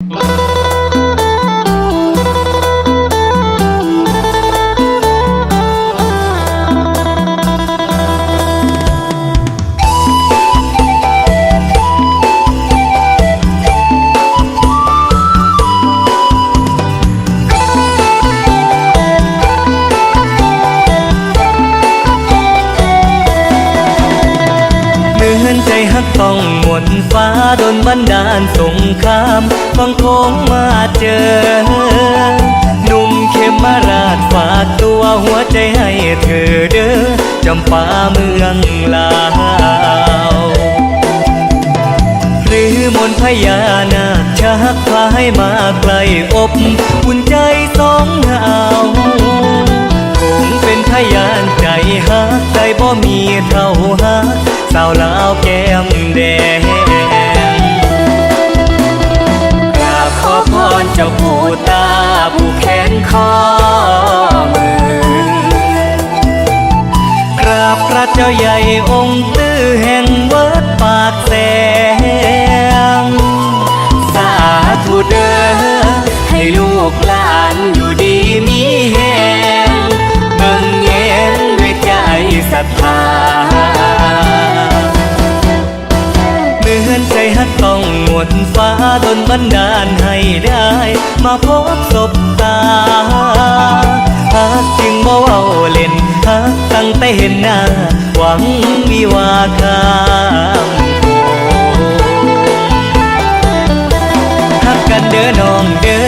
เฮักต้องหมุนฟ้าโดนบันดาลสงครามฟังโค้งมาเจอ หนุ่มเขมมาราชฝากตัวหัวใจให้เธอเด้อจำปาเมืองลาวหรือมนพญานาคชักพาให้มาไกลอบอุ่นใจสองเฮาคงเป็นพยานใจฮัก ใจบ่มีเท่าฮักสาวลาวแก้มแดงกราบขอพรเจ้าปู่ตาผู้แขนคอมือกราบพระเจ้าใหญ่องค์ตื้อแห่งวัดปากแสงสาธุเด้อให้ลูกหลานอยู่ดีมีแห รัทธาเหมือนใจฮักต้องหมดฟ้าดนบันดาลให้ได้ มาพบศบตาฮักจึงบ่เว้าเล่นฮักตั้งแต่เห็นหน้า หวังวิวาคามโกฮักกันเด้อน้องเด้อ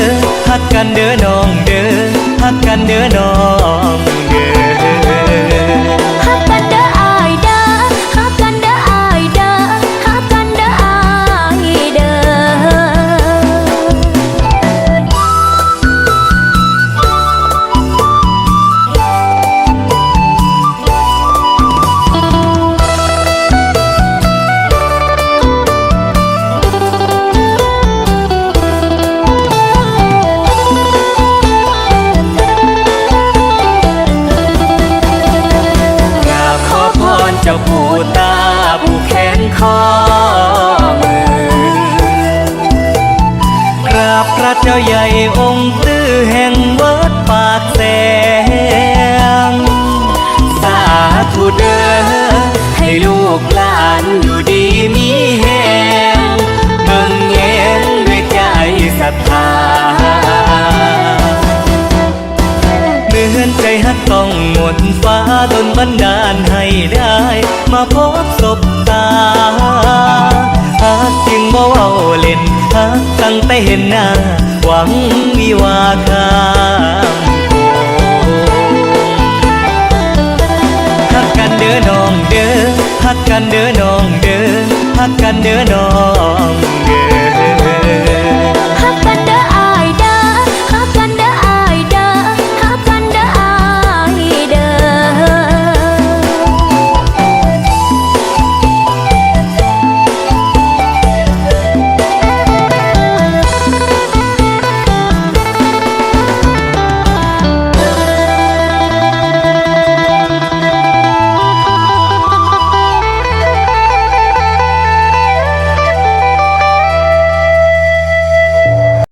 ฮักกันเด้อน้องเด้อฮักกันเด้อน้อง จ้าผู้ตาผู้แขนคอมือกราบพระเจ้าใหญ่องค์ตื้อแห่งวัดปากแส เหมือนใจฮักต้องหมดฟ้าดนบันดาลให้ได้ มาพบศบตาฮักจึงบ่เว้าเล่นฮักตั้งแต่เห็นหน้า หวังวิวาคามฮักกันเด้อน้องเด้อฮักกันเด้อน้องเด้อฮักกันเด้อน้อง